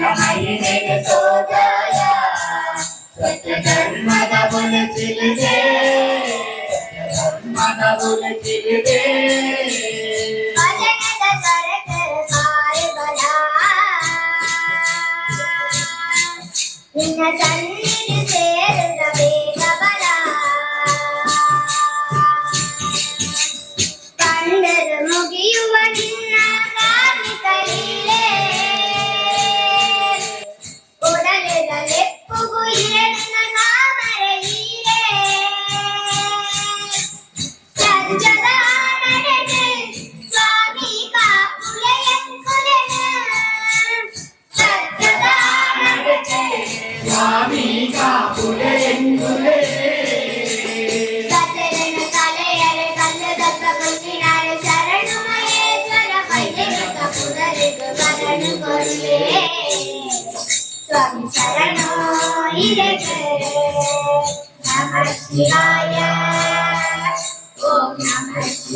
ಮಹಿಮೆಗೆ ಸೋದಯ ಧರ್ಮದ ತಿಳಿದೆ ಧರ್ಮದ ತಿಳಿದೆ ನಿನ್ನ ಸಣ್ಣ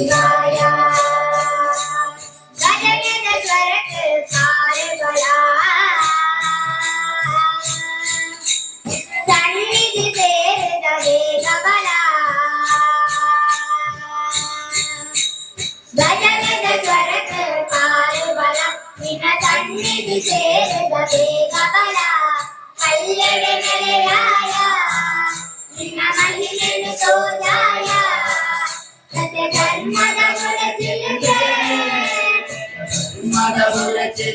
Yeah.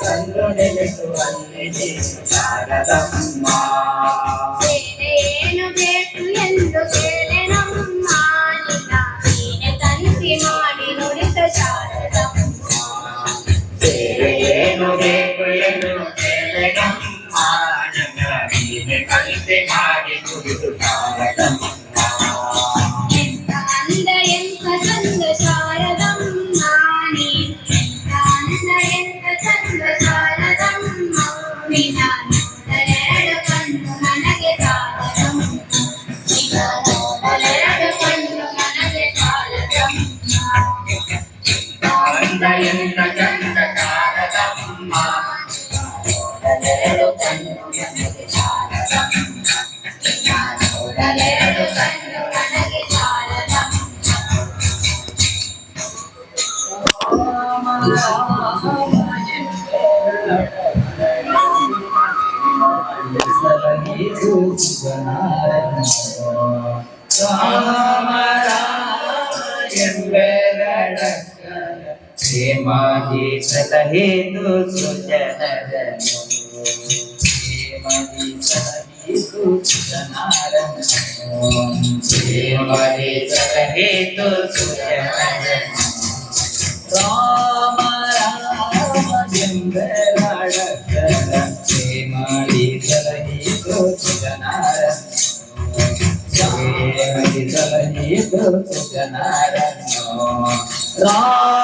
కన్ను నిలుసువల్లిని శారదమ్మ సేనేను బేకు ఎందు సేనెనమ్మ నీనే తనిసి మాడి నుడిత శారదమ్మ. సేనేను బేకు ఎందు సేనెనమ్మ సత హేతు సుజనరము శ్రీమతి సహేతు సుజనారము శ్రీమతి సహేతు సుజనరము రామ రామ జిందరాడ శ్రీమతి సహేతు సుజనారము శ్రీమతి సహేతు సుజనారము రామ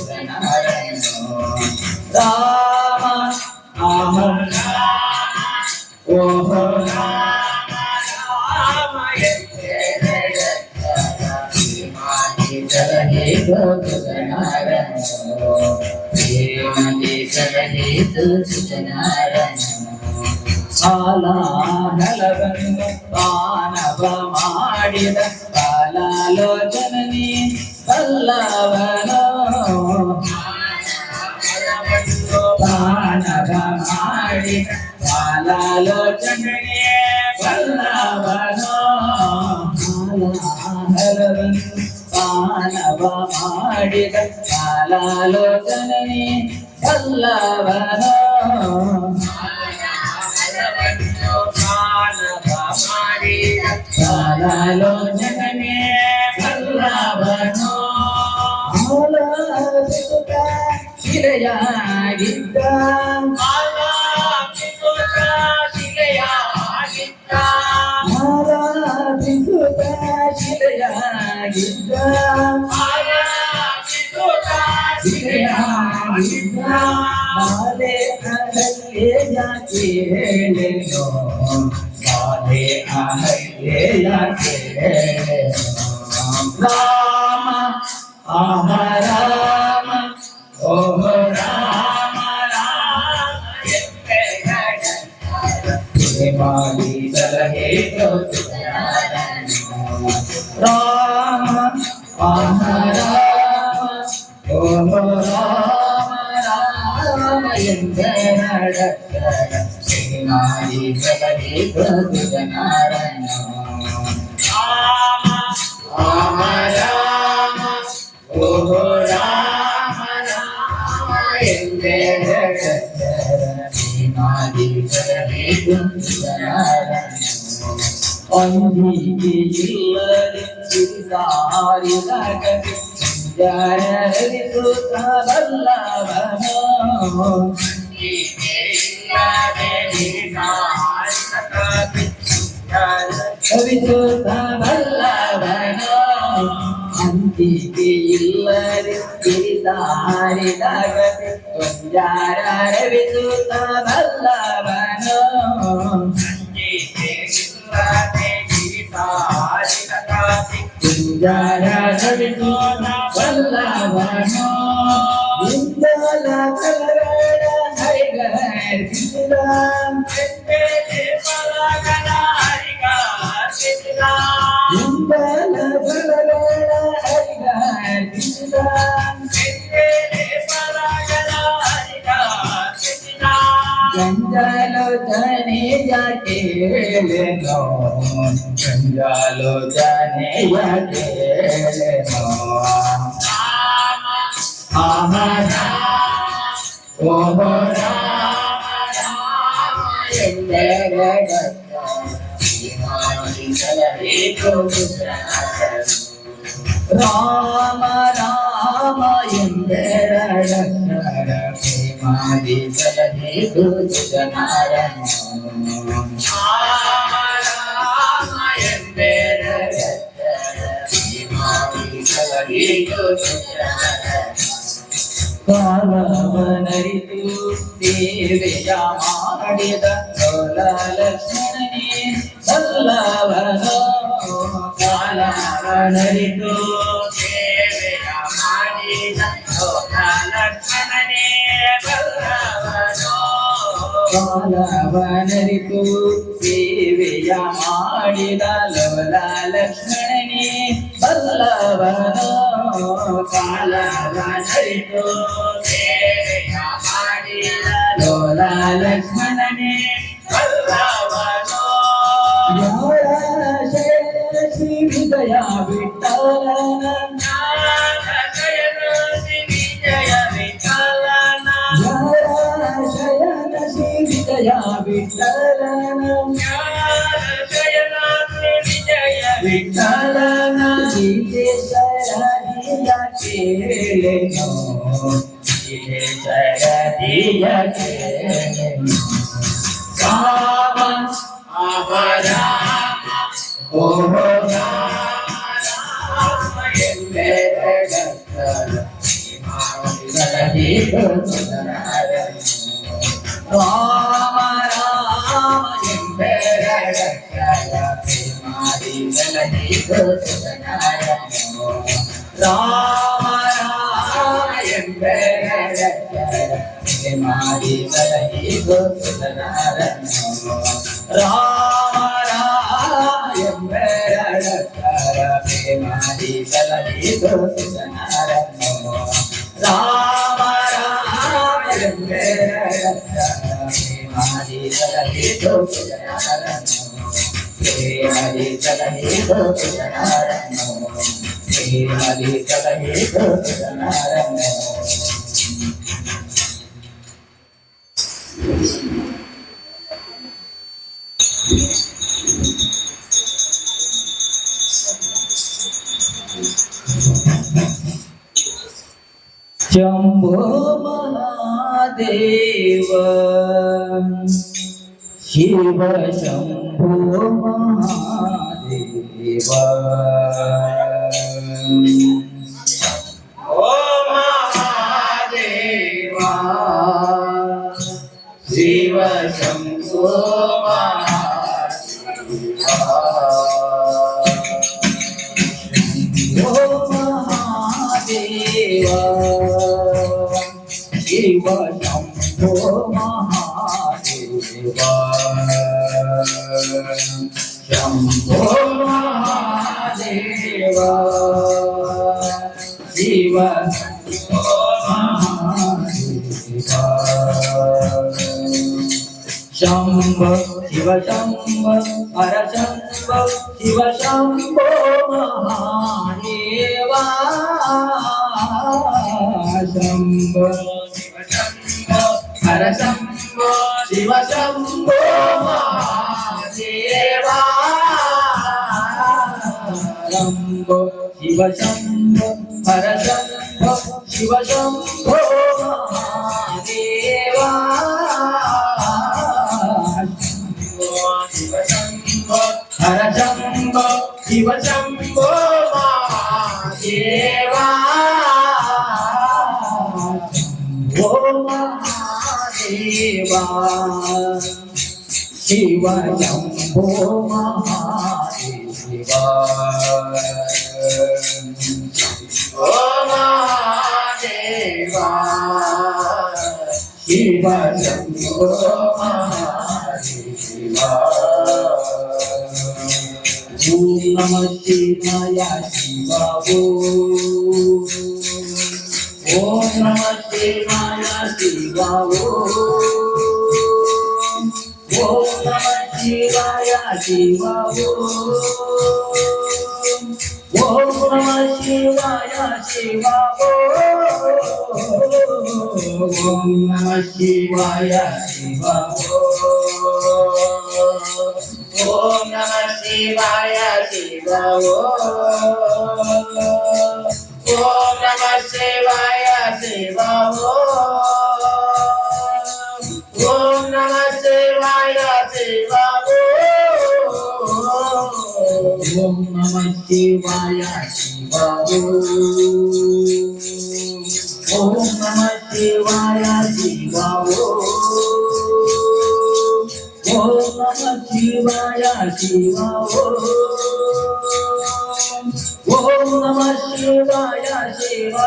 ಕಾಲಾನಲವನ್ನು ಪಾನವ ಮಾಡಿದ ಕಾಲಾಲೋಚನನಿ ಕಲ್ಲವನು ಪಾನವ ಮಾಡಿದ ಕಾಲಾಲೋಚನನಿ ಕಲ್ಲವನು ಕಾಲಾನಲವನ್ನು ಪಾನವ ಮಾಡಿದ ಕಾಲಾಲೋಚನನಿ ಪಲ್ಲವನೋ కాలలో జగమే పల్లవనో ఆలాపితుక శిలయాగిద్ద ఆలాపితుక Rama, ರಾಮ ಎಂದರಡ ಮಾಡಿ ಸಲಹೆ ನಾರಾಯಣ ರಾಮ ರಾಮ ಓ ರಾಮ ರಾಮ ಎಂದೆರಡ ಮಾಡಿ ಸಲಹೆ ಒಂದಿಗೆ ಇಲ್ಲದೆ ಸಿರಿಸಾರಿದಾಗ ಜರರಿಸುತ್ತ ಬಲ್ಲವನೋ ಕವಿಸುತ್ತ ಬಲ್ಲವನೋ ಅಂತಿಗೆ ಇಲ್ಲದೆ ಸಿರಿಸಾರಿದಾಗ ರವಿಸುತ್ತ ಬಲ್ಲವನೋ ಕುಂಜಾರ ರವಿಸುತ್ತ ಬಲ್ಲವನೋ ಇಂದಲ ಕಲರಡ ಹರಿಗರ್ಪಿಸಿದ ಇಂದಲ ಕಲರಡ ಹರಿಗರ್ಪಿಸಿದ जाके ले लो जंजालो जाने जाके ले लो आहारा ओहरा రామ రామ ఎందర ರಾಮ ಎಂದೆರಡ ಪ್ರೇಮಾದಿ ಸಲಹೆ ನಾರಾಯಣ ಕಾಲವನರಿತು ಸೇವೆಯ ಮಾಡಿದ ಲಕ್ಷ್ಮಣನೇ ಬಲ್ಲವನೋ ಕಾಲವನರಿತು ಕಾಲವನರಿತು ಸೇವೆಯ ಮಾಡಿದ ಲೋಲ ಲಕ್ಷ್ಮಣನೇ ಬಲ್ಲವನೋ ಕಾಲವನರಿತು ಸೇವೆಯ ಮಾಡಿದ ಲೋಲ ಲಕ್ಷ್ಮಣನೇ Yes. Hari కలడి దోషనారను Rama Rama Hari కలడి దోషనారను Hari కలడి దోషనారను Hari కలడి దోషనారను Thank you. Shambho Mahadev Shiv Shambho Mahadev Shambho Mahadeva Shiva శంభ Shiva శంభ హర శంభ శివ శంభో మహాదేవ శంభ శివ శంభ హర శంభ శివ శంభో మహా శంభో శివ శంభో హర శంభో శివ శంభో మహాదేవా. శివ శంభో మహాదేవ ఓ మహాదేవ శివ శంభో మహాదేవ ఓం నమ శివాయ శివ ఓం నమ శివాయ శివ ఓ शिव ॐ नमः शिवाय शिव ॐ नमः शिवाय शिव ॐ नमः शिवाय शिव ॐ ఓం నమ శివాయ శివ ఓం నమ శివాయ శివ ఓం నమ శివాయ శివ ఓం నమ శివాయ శివ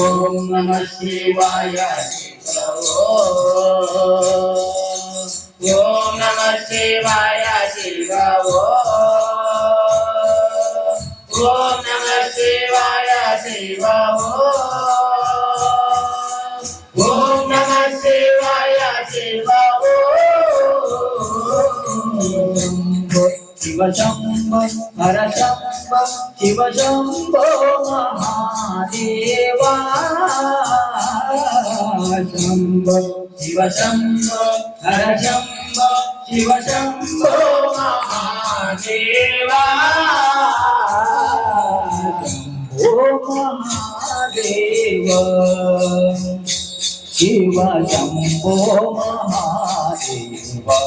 ఓం నమ శివాయ శివ ఓం నమ శివాయ శివ. ఓం నమ శివాయ శివ ఓ శివశంభో హరశంభో శివశంభో మహాదేవా. శంభో శివశంభో హరశంభో శివశంభో మహాదేవా. శంభో మహాదేవా. శివ శంభో మహాదేవా.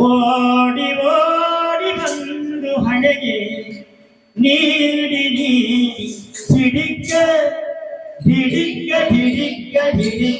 ಓಡಿ ಬಂದು ಹಣೆಗೆ ನೀಡಿನಿ ಹಿಡಿಕ್ಕ ಹಿಡಿಕ್ಕ ಹಿಡಿಕ್ಕ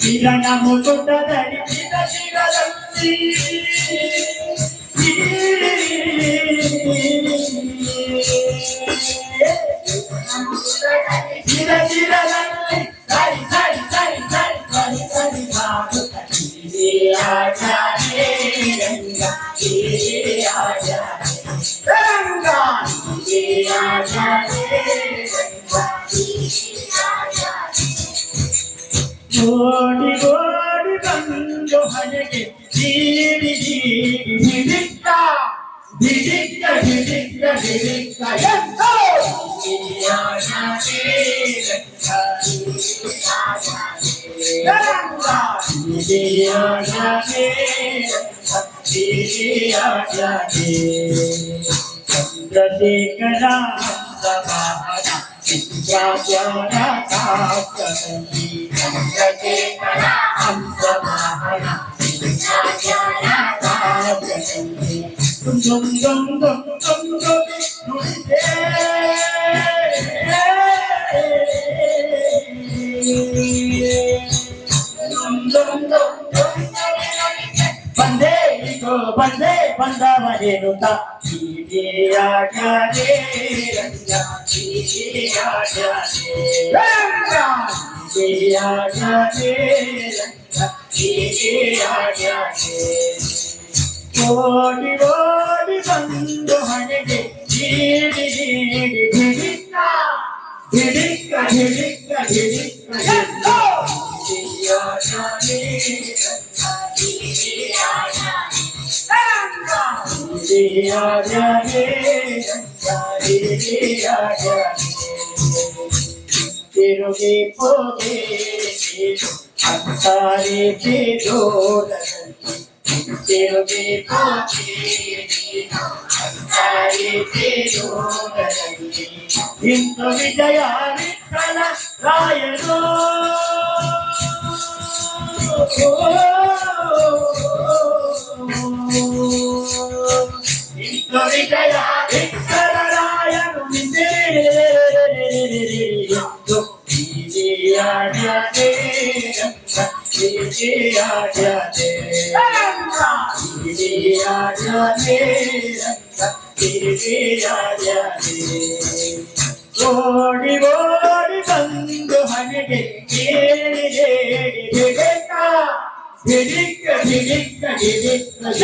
కిరణము చుట్టదని చిత శివలంతి Yeah. ಬಂದೇ ಇಗೋ ಬಂದೇ ಬಂದವನೇನುತ್ತ ಹೀಗೆಯಾಗಲೇ ರಂಗ ಹೀಗೆಯಾಗಲೇ ರಂಗ ಹೀಗೆಯಾಗಲೇ ರಂಗ ಹೀಗೆಯಾಗಲೇ ಓಡಿ ಓಡಿ ಬಂದು ಹಣೆಗೆ ನೀಡಿ ನೀಡಿ ಹಿಡಿಕ್ಕ Hit it, hit it, hit it, hit go! तेरोगे पोगे अंतरे के दो लगन దేవే ఇందు విజయాన్ని కల రాయను ఇందు విజయాన్ని కల రాయను నిజే విజయాడే విజయాడే ಹಿರಿಯಾಡನೆ ರಂಗ ಹಿರಿಯಾಡನೆ ಓಡಿ ಓಡಿ ಬಂದು ಹಣೆಗೆ ಕೇಳಿ ಹೇಳಿ ಹಿಡಿಕ ಹಿಡಿಕ ಹಿಡಿಕ